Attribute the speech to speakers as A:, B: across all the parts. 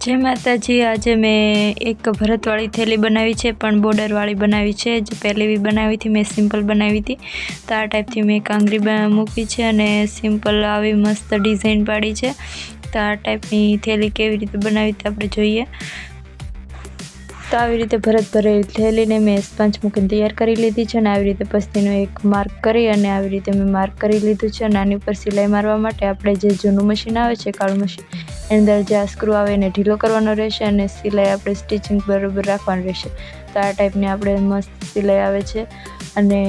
A: જય માતાજી, આજે મેં એક ભરતવાળી થેલી બનાવી છે, પણ બોર્ડરવાળી બનાવી છે. જે પહેલી બી બનાવી હતી, મેં સિમ્પલ બનાવી હતી. તો આ ટાઈપથી મેં કાંગરી મૂકી છે અને સિમ્પલ આવી મસ્ત ડિઝાઇન પાડી છે. તો આ ટાઈપની થેલી કેવી રીતે બનાવી તે આપણે જોઈએ. તો આવી રીતે ભરત ભરેલી થેલીને મેં સ્પંચ મૂકીને તૈયાર કરી લીધી છે અને આવી રીતે પસ્તીનો એક માર્ક કરી અને આવી રીતે મેં માર્ક કરી લીધું છે અને આની ઉપર સિલાઈ મારવા માટે આપણે જે જૂનું મશીન આવે છે, કાળું મશીન, એની અંદર જે આ સ્ક્રૂ આવે એને ઢીલો કરવાનો રહેશે અને સિલાઈ આપણે સ્ટિચિંગ બરોબર રાખવાનું રહેશે. તો આ ટાઈપની આપણે મસ્ત સિલાઈ આવે છે અને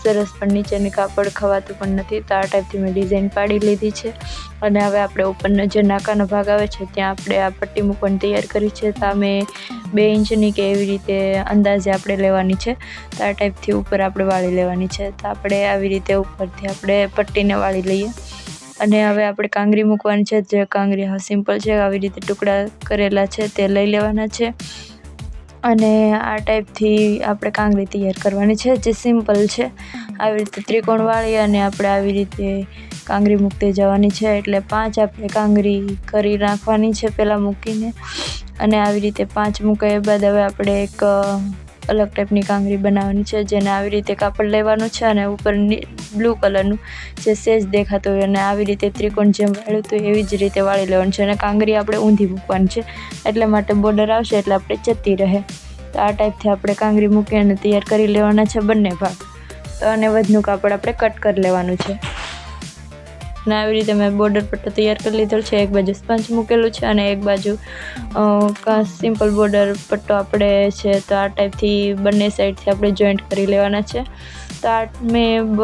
A: સરસ પણ નીચેની કાપડ ખવાતું પણ નથી. તો આ ટાઈપથી મેં ડિઝાઇન પાડી લીધી છે અને હવે આપણે ઉપરનો જે નાકાનો ભાગ આવે છે, ત્યાં આપણે આ પટ્ટી મૂકવાની તૈયાર કરી છે. તો અમે બે ઇંચની કે એવી રીતે અંદાજે આપણે લેવાની છે, તો આ ટાઈપથી ઉપર આપણે વાળી લેવાની છે. તો આપણે આવી રીતે ઉપરથી આપણે પટ્ટીને વાળી લઈએ. અને હવે આપણે કાંગરી મૂકવાની છે, જે કાંગરી સિમ્પલ છે, આવી રીતે ટુકડા કરેલા છે, તે લઈ લેવાના છે. અને આ ટાઈપથી આપણે કાંગરી તૈયાર કરવાની છે, જે સિમ્પલ છે. આવી રીતે ત્રિકોણ વાળી અને આપણે આવી રીતે કાંગરી મૂકતી જવાની છે, એટલે પાંચ આપણે કાંગરી કરી નાખવાની છે પહેલાં મૂકીને. અને આવી રીતે પાંચ મૂકાયા બાદ હવે આપણે એક અલગ ટાઈપની કાંગરી બનાવવાની છે, જેને આવી રીતે કાપડ લેવાનું છે અને ઉપર બ્લુ કલરનું જે સેજ દેખાતું હોય અને આવી રીતે ત્રિકોણ જેમ વાળ્યું હતું એવી જ રીતે વાળી લેવાનું છે અને કાંગરી આપણે ઊંધી મૂકવાની છે, એટલે માટે બોર્ડર આવશે એટલે આપણે જતી રહે. તો આ ટાઈપથી આપણે કાંગરી મૂકી અને તૈયાર કરી લેવાના છે બંને ભાગ. તો અને વધનું કાપડ આપણે કટ કરી લેવાનું છે. અને આવી રીતે મેં બોર્ડર પટ્ટો તૈયાર કરી લીધો છે. એક બાજુ સ્પંચ મૂકેલું છે અને એક બાજુ સિમ્પલ બોર્ડર પટ્ટો આપણે છે, તો આ ટાઈપથી બંને સાઈડથી આપણે જોઈન્ટ કરી લેવાના છે. તો આ મેં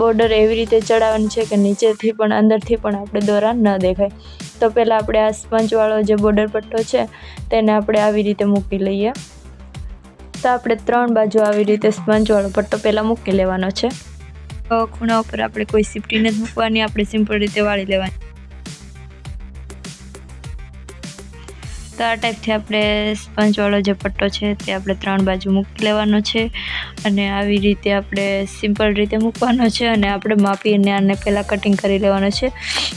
A: બોર્ડર એવી રીતે ચડાવવાની છે કે નીચેથી પણ અંદરથી પણ આપણે દોરા ન દેખાય. તો પહેલાં આપણે આ સ્પંચવાળો જે બોર્ડર પટ્ટો છે, તેને આપણે આવી રીતે મૂકી લઈએ. તો આપણે ત્રણ બાજુ આવી રીતે સ્પંચવાળો પટ્ટો પહેલાં મૂકી લેવાનો છે. ખૂણા ઉપર આપણે કોઈ સીપટી નથી મૂકવાની, આપણે સિમ્પલ રીતે વાળી લેવાની. તો આ ટાઈપથી આપણે સ્પંચવાળો જે પટ્ટો છે તે આપણે ત્રણ બાજુ મૂકી લેવાનો છે અને આવી રીતે આપણે સિમ્પલ રીતે મૂકવાનો છે અને આપણે માપીને આને પહેલાં કટિંગ કરી લેવાનો છે.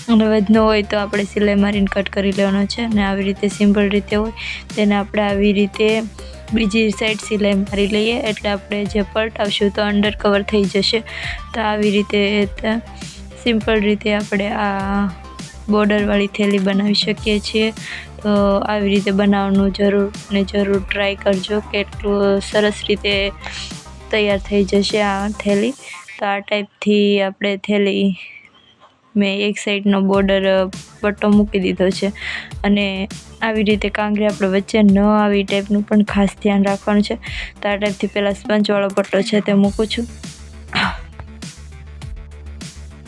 A: અને વધનો હોય તો આપણે સિલાઈ મારીને કટ કરી લેવાનો છે અને આવી રીતે સિમ્પલ રીતે હોય તેને આપણે આવી રીતે બીજી સાઈડ સિલાઈ મારી લઈએ. એટલે આપણે જે પલટાવશું તો અંડર કવર થઈ જશે. તો આવી રીતે સિમ્પલ રીતે આપણે આ બોર્ડરવાળી થેલી બનાવી શકીએ છીએ. તો આવી રીતે બનાવવાનું જરૂર ને જરૂર ટ્રાય કરજો. કેટલું સરસ રીતે તૈયાર થઈ જશે આ થેલી. તો આ ટાઈપથી આપણે થેલી મેં એક સાઈડનો બોર્ડર પટ્ટો મૂકી દીધો છે અને આવી રીતે કાંગરી આપણે વચ્ચે ન આવી ટાઈપનું પણ ખાસ ધ્યાન રાખવાનું છે. તો આ ટાઈપથી પહેલાં સ્પંચવાળો પટ્ટો છે તે મૂકું છું.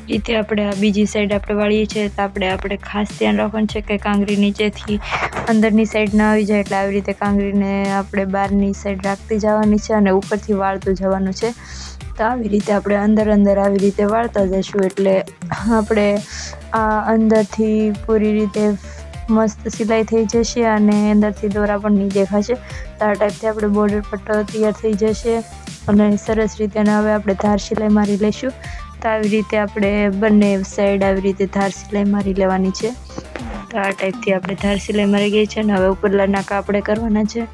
A: રીતે આપણે આ બીજી સાઈડ આપણે વાળીએ છીએ, તો આપણે આપણે ખાસ ધ્યાન રાખવાનું છે કે કાંગરી નીચેથી અંદરની સાઈડ ના આવી જાય એટલે આવી રીતે કાંગરીને આપણે બહારની સાઈડ રાખતી જવાની છે અને ઉપરથી વાળતું જવાનું છે. તો આવી રીતે આપણે અંદર અંદર આવી રીતે વાળતા જઈશું એટલે આપણે આ અંદરથી પૂરી રીતે મસ્ત સિલાઈ થઈ જશે અને અંદરથી દોરા પણ નહીં દેખાશે તો આ ટાઈપથી આપણે બોર્ડર પટ્ટો તૈયાર થઈ જશે અને સરસ રીતે હવે આપણે ધાર સિલાઈ મારી લઈશું. તો આવી રીતે આપણે બંને સાઈડ આવી રીતે ધાર સિલાઈ મારી લેવાની છે. તો આ ટાઈપથી આપણે ધાર સિલાઈ મારી ગઈ છે અને હવે ઉપરલા નાકા આપણે કરવાના છે.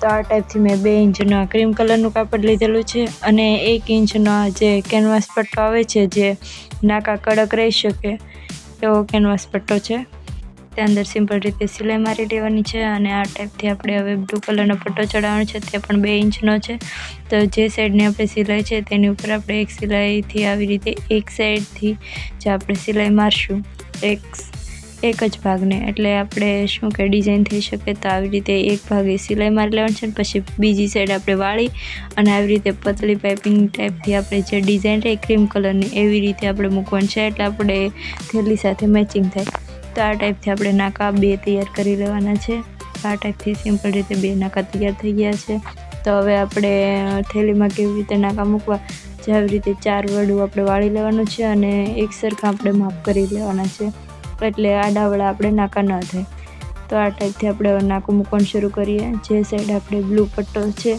A: તો આ ટાઈપથી મેં બે ઇંચના ક્રીમ કલરનું કાપડ લીધેલું છે અને એક ઇંચના જે કેનવાસ પટ્ટો આવે છે જે નાકા કડક રહી શકે એવો કેનવાસ પટ્ટો છે. તે અંદર સિમ્પલ રીતે સિલાઈ મારી લેવાની છે અને આ ટાઈપથી આપણે હવે બ્લુ કલરનો પટ્ટો ચડાવવાનો છે. તે પણ બે ઇંચનો છે. તો જે સાઈડની આપણે સિલાઈ છે તેની ઉપર આપણે એક સિલાઈથી આવી રીતે એક સાઈડથી જે આપણે સિલાઈ મારશું. એક એક જ ભાગને. એટલે આપણે શું કે ડિઝાઇન થઈ શકે તો આવી રીતે એક ભાગે સિલાઈ મારી લેવાની છે ને પછી બીજી સાઈડ આપણે વાળી અને આવી રીતે પતલી પાઇપિંગ ટાઈપથી આપણે જે ડિઝાઇન રહે ક્રીમ કલરની એવી રીતે આપણે મૂકવાની છે. એટલે આપણે થેલી સાથે મેચિંગ થાય. તો આ ટાઈપથી આપણે નાકા બે તૈયાર કરી લેવાના છે. આ ટાઈપથી સિમ્પલ રીતે બે નાકા તૈયાર થઈ ગયા છે. તો હવે આપણે થેલીમાં કેવી રીતે નાકા મૂકવા? જે આવી રીતે ચાર વડું આપણે વાળી લેવાનું છે અને એક સરખા આપણે માપ કરી લેવાના છે. એટલે આડાવડા આપણે નાકા ન થાય તો આ ટાઈપથી આપણે નાકું મૂકવાનું શરૂ કરીએ. જે સાઈડ આપણે બ્લુ પટ્ટો છે,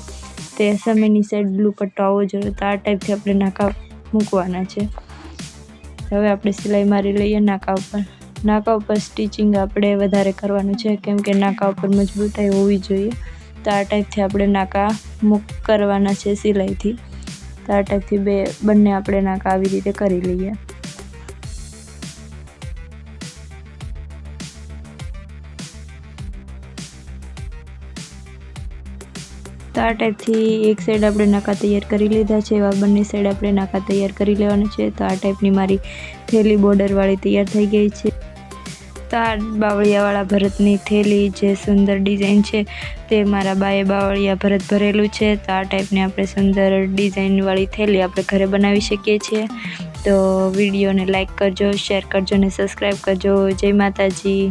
A: તે સામેની સાઈડ બ્લુ પટ્ટો આવવો જોઈએ. તો આ ટાઈપથી આપણે નાકા મૂકવાના છે. હવે આપણે સિલાઈ મારી લઈએ નાકા ઉપર. નાકા ઉપર સ્ટિચિંગ આપણે વધારે કરવાનું છે. કેમ કે નાકા ઉપર મજબૂતાઈ હોવી જોઈએ. તો આ ટાઈપથી આપણે નાકા મૂક કરવાના છે સિલાઈથી. તો આ ટાઈપથી બે, બંને આપણે નાકા આવી રીતે કરી લઈએ. તો આ ટાઈપથી એક સાઈડ આપણે નાકા તૈયાર કરી લીધા છે, એવા બંને સાઈડ આપણે નાકા તૈયાર કરી લેવાના છે. તો આ ટાઈપની મારી થેલી બોર્ડરવાળી તૈયાર થઈ ગઈ છે. તો આ બાવળિયાવાળા ભરતની થેલી જે સુંદર ડિઝાઇન છે, તે મારા બાએ બાવળિયા ભરત ભરેલું છે. તો આ ટાઈપની આપણે સુંદર ડિઝાઇનવાળી થેલી આપણે ઘરે બનાવી શકીએ છીએ. તો વિડીયોને લાઇક કરજો શેર કરજો અને સબસ્ક્રાઈબ કરજો. જય માતાજી.